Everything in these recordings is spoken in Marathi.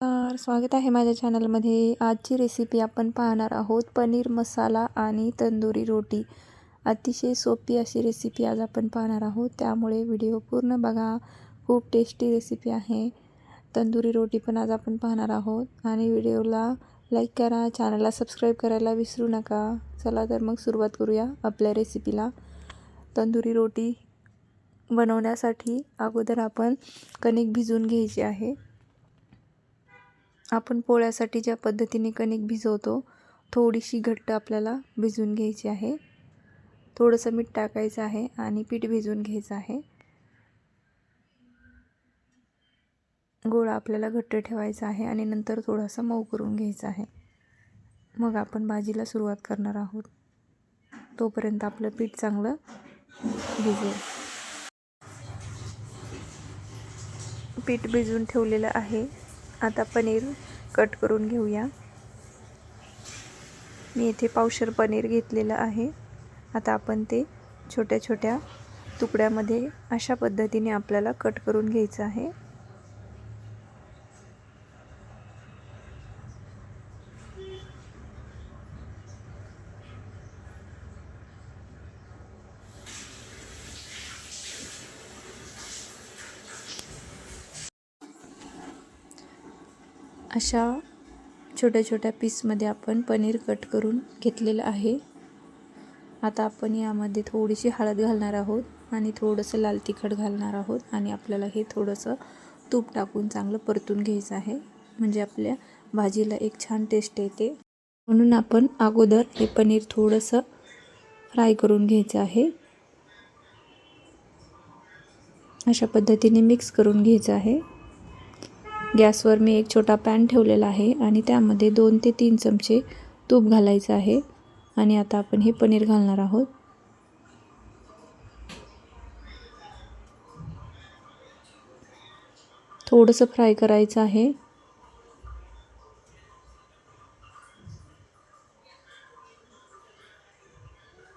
तर स्वागत आहे माझ्या चॅनलमध्ये. आजची रेसिपी आपण पाहणार आहोत पनीर मसाला आणि तंदुरी रोटी. अतिशय सोपी अशी रेसिपी आज आपण पाहणार आहोत. त्यामुळे व्हिडिओ पूर्ण बघा. खूप टेस्टी रेसिपी आहे. तंदुरी रोटी पण आज आपण पाहणार आहोत. आणि व्हिडिओला लाईक करा. चॅनलला सबस्क्राईब करायला विसरू नका. चला तर मग सुरुवात करूया आपल्या रेसिपीला तंदुरी रोटी बनवण्यासाठी अगोदर आपण कणिक भिजवून घ्यायची आहे. आपण पोळ्यासाठी ज्या पद्धतीने कणिक भिजवतो थोडीशी घट्ट आपल्याला भिजवून घ्यायची आहे. थोडंसं मीठ टाकायचं आहे आणि पीठ भिजवून घ्यायचं आहे. गोळा आपल्याला घट्ट ठेवायचा आहे आणि नंतर थोडासा मऊ करून घ्यायचा आहे. मग आपण भाजीला सुरुवात करणार आहोत. तोपर्यंत आपलं पीठ चांगलं भिजेल पीठ भिजवून ठेवलेलं आहे. आता पनीर कट करून घेऊया. मी इथे पावशर पनीर घेतलेलं आहे. आता आपण ते छोट्या छोट्या तुकड्यामध्ये अशा पद्धतीने आपल्याला कट करून घ्यायचं आहे. अशा छोट्या छोट्या पीसमध्ये आपण पनीर कट करून घेतलेलं आहे. आता आपण यामध्ये थोडीशी हळद घालणार आहोत आणि थोडंसं लाल तिखट घालणार आहोत आणि आपल्याला हे थोडंसं तूप टाकून चांगलं परतून घ्यायचं आहे. म्हणजे आपल्या भाजीला एक छान टेस्ट येते. म्हणून आपण अगोदर हे पनीर थोडंसं फ्राय करून घ्यायचं आहे. अशा पद्धतीने मिक्स करून घ्यायचं आहे. गॅसवर मी एक छोटा पॅन ठेवलेला आहे आणि त्यामध्ये दोन ते तीन चमचे तूप घालायचं आहे. आणि आता आपण हे पनीर घालणार आहोत. थोडंसं फ्राय करायचं आहे.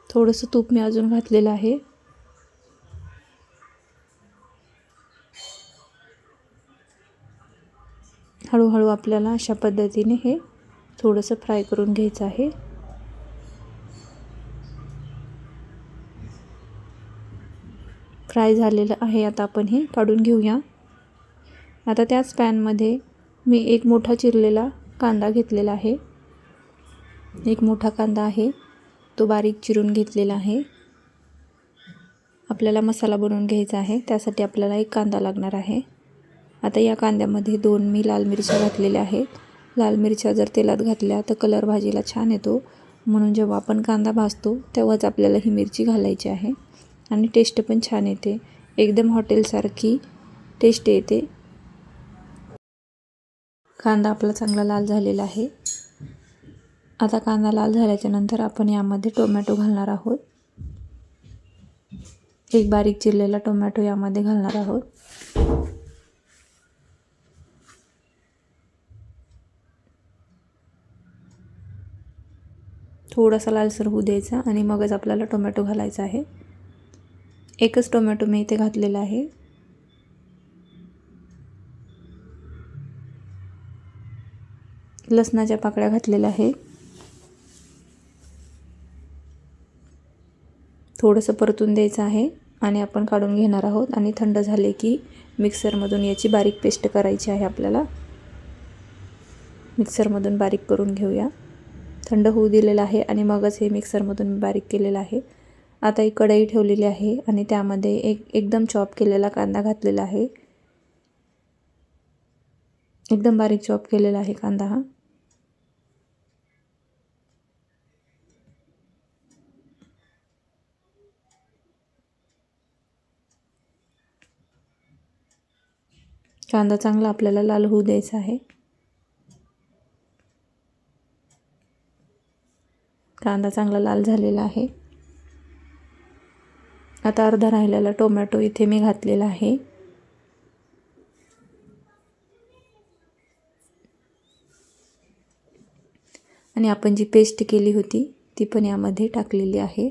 थोडंसं तूप मी अजून घातलेलं आहे. हळूहळू आपल्याला अशा पद्धतीने हे थोडंसं फ्राय करून घ्यायचं आहे. फ्राय झालेलं आहे. आता आपण हे काढून घेऊया. आता त्याच पॅनमध्ये मी एक मोठा चिरलेला कांदा घेतलेला आहे. एक मोठा कांदा आहे. तो बारीक चिरून घेतलेला आहे. आपल्याला मसाला बनवून घ्यायचा आहे. त्यासाठी आपल्याला एक कांदा लागणार आहे. आता या कांद्यामध्ये दोन मी लाल मिरच्या घातलेल्या आहेत. लाल मिरच्या जर तेलात घातल्या तर कलर भाजीला छान येतो. म्हणून जेव्हा आपण कांदा भाजतो तेव्हाच आपल्याला ही मिरची घालायची आहे. आणि टेस्ट पण छान येते. एकदम हॉटेलसारखी टेस्ट येते. कांदा आपला चांगला लाल झालेला आहे. आता कांदा लाल झाल्याच्यानंतर आपण यामध्ये टोमॅटो घालणार आहोत. एक बारीक चिरलेला टोमॅटो यामध्ये घालणार आहोत. थोडासा लालसर होऊ द्यायचा आणि मगच आपल्याला टोमॅटो घालायचा आहे. एकच टोमॅटो मी इथे घातलेला आहे. लसणाच्या पाकळ्या घातलेल्या आहे. थोडंसं परतून द्यायचं आहे आणि आपण काढून घेणार आहोत आणि थंड झाले की मिक्सरमधून याची बारीक पेस्ट करायची आहे आपल्याला. मिक्सरमधून बारीक करून घेऊया. थंड होऊ दिलेलं आहे आणि मगच हे मिक्सरमधून बारीक केलेलं आहे. आता एक कढई ठेवलेली आहे आणि त्यामध्ये एक एकदम चॉप केलेला कांदा घातलेला आहे. एकदम बारीक चॉप केलेला आहे कांदा हा. कांदा चांगला आपल्याला लाल होऊ द्यायचा आहे. कांदा चांगला लाल झालेला आहे. आता अर्धा राहिलेला टोमॅटो इथे मी घातलेला आहे. आणि आपण जी पेस्ट केली होती ती पण यामध्ये टाकलेली आहे.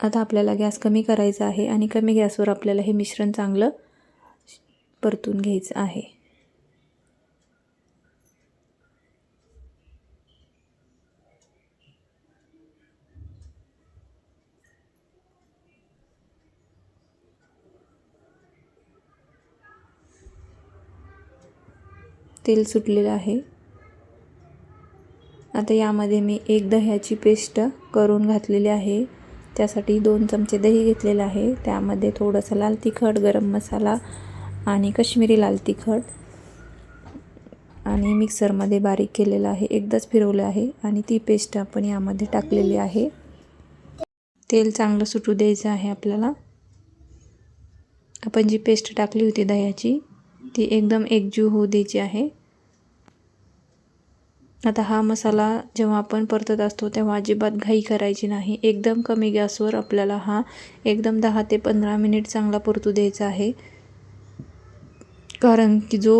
आता आपल्याला गॅस कमी करायचा आहे आणि कमी गॅसवर आपल्याला हे मिश्रण चांगलं परतून घ्यायचं आहे. तेल सुटलेलं आहे. आता यामध्ये मी एक दह्याची पेस्ट करून घातलेली आहे. त्यासाठी दोन चमचे दही घेतलेलं आहे. त्यामध्ये थोडंसं लाल तिखट गरम मसाला आणि कश्मीरी लाल तिखट. आणि मिक्सरमध्ये बारीक केलेलं आहे. एकदाच फिरवलं आहे आणि ती पेस्ट आपण यामध्ये टाकलेली आहे. तेल चांगलं सुटू द्यायचं आहे आपल्याला. आपण जी पेस्ट टाकली होती दह्याची ती एकदम एकजीव होऊ द्यायची आहे. आता हा मसाला जेव्हा आपण परतत असतो तेव्हा अजिबात घाई करायची नाही. एकदम कमी गॅसवर आपल्याला हा एकदम दहा ते पंधरा मिनिट चांगला परतू द्यायचा आहे. कारण की जो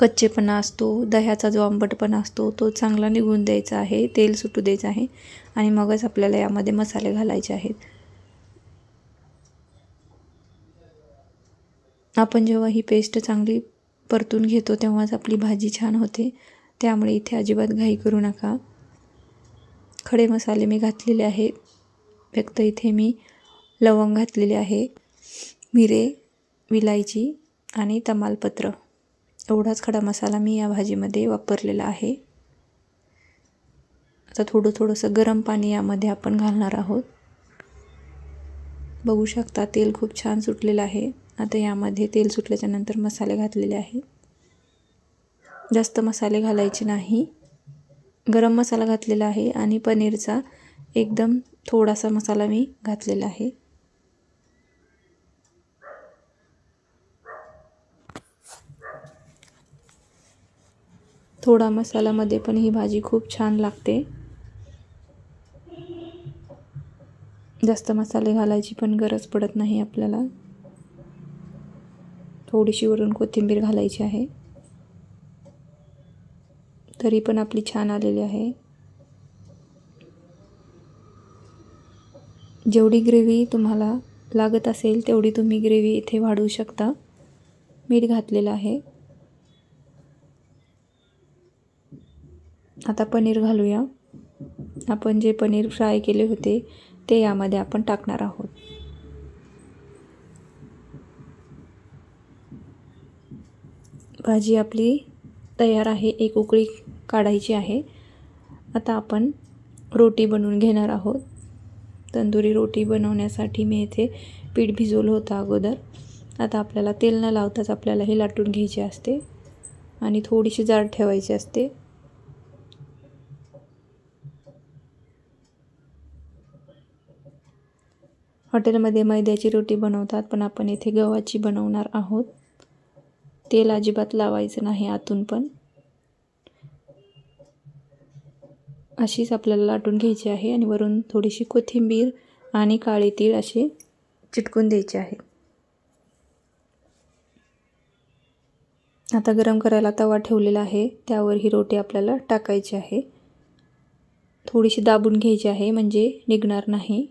कच्चेपणा असतो दह्याचा जो आंबटपणा असतो तो चांगला निघून द्यायचा आहे तेल सुटू द्यायचं आहे आणि मगच आपल्याला यामध्ये मसाले घालायचे आहेत. आपण जेव्हा ही पेस्ट चांगली परतून घेतो तेव्हाच आपली भाजी छान होते. त्यामुळे इथे अजिबात घाई करू नका. खडे मसाले मी घातलेले आहेत. फक्त इथे मी लवंग घातलेले आहे मिरे विलायची आणि तमालपत्र. एवढाच खडा मसाला मी या भाजीमध्ये वापरलेला आहे. आता थोडं थोडंसं गरम पाणी यामध्ये आपण घालणार आहोत. बघू शकता तेल खूप छान सुटलेलं आहे. आता यामध्ये तेल सुटल्याच्यानंतर मसाले घातलेले आहेत जास्त मसाले घालायचे नाही. गरम मसाला घातलेला आहे आणि पनीरचा एकदम थोडासा मसाला मी घातलेला आहे. थोडा मसाल्यामध्ये पण ही भाजी खूप छान लागते. जास्त मसाले घालायची पण गरज पडत नाही आपल्याला. थोडीशी वरून कोथिंबीर घालायची आहे. तरी पण आपली छान आलेली आहे. जेवढी ग्रेव्ही तुम्हाला लागत असेल तेवढी तुम्ही ग्रेव्ही इथे वाढवू शकता. मीठ घातलेलं आहे. आता पनीर घालूया. आपण जे पनीर फ्राय केले होते ते यामध्ये आपण टाकणार आहोत. भाजी आपली तयार आहे एक उकळी काढायची आहे. आता आपण रोटी बनवून घेणार आहोत. तंदुरी रोटी बनवण्यासाठी मी येथे पीठ भिजवलं होतं अगोदर. आता आपल्याला तेल न लावताच आपल्याला हे लाटून घ्यायचे असते आणि थोडीशी जाड ठेवायची असते. हॉटेलमध्ये मैद्याची रोटी बनवतात पण आपण येथे गव्हाची बनवणार आहोत. तेल अजिबात लावायचं नाही आतून पण. अशीच आपल्याला लाटून घ्यायची आहे आणि वरून थोडीशी कोथिंबीर आणि काळे तीळ असे चिटकून द्यायचे आहे. आता गरम करायला तवा ठेवलेला आहे. त्यावर ही रोटी आपल्याला टाकायची आहे. थोडीशी दाबून घ्यायची आहे म्हणजे निघणार नाही.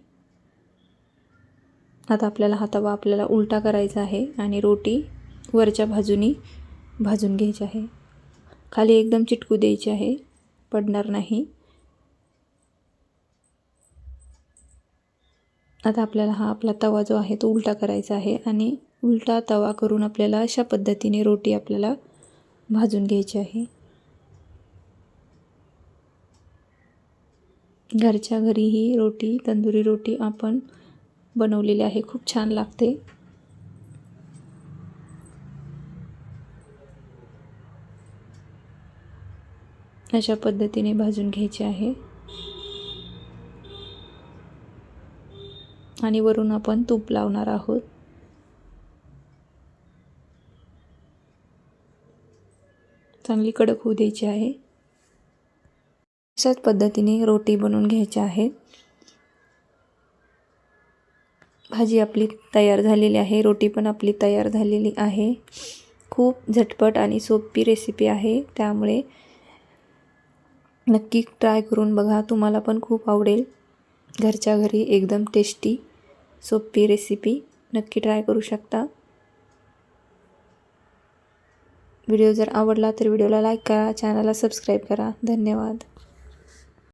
आता आपल्याला हा तवा आपल्याला उलटा करायचा आहे आणि रोटी वरच्या बाजूनी भाजून घ्यायची आहे. खाली एकदम चिटकू द्यायची आहे. पडणार नाही. आता आपल्याला हा आपला तवा जो आहे तो उलटा करायचा आहे आणि उलटा तवा करून आपल्याला अशा पद्धतीने रोटी आपल्याला भाजून घ्यायची आहे. घरच्या घरी ही रोटी तंदुरी रोटी आपण बनवलेली आहे. खूप छान लागते. अशा पद्धतीने भाजून घ्यायचे आहे. आणि वरून आपण तूप लावणार आहोत. चांगली कडक होऊ द्यायची आहे. अशाच पद्धतीने रोटी बनवून घ्यायच्या आहेत भाजी आपली तयार झालेली आहे. रोटी पण आपली तयार झालेली आहे. खूप झटपट आणि सोपी रेसिपी आहे. त्यामुळे नक्की ट्राय करून बघा. तुम्हाला पण खूप आवडेल. घरच्या घरी एकदम टेस्टी सोपी रेसिपी नक्की ट्राय करू शकता. व्हिडिओ जर आवडला तर व्हिडिओला लाईक करा. चॅनलला सबस्क्राईब करा. धन्यवाद.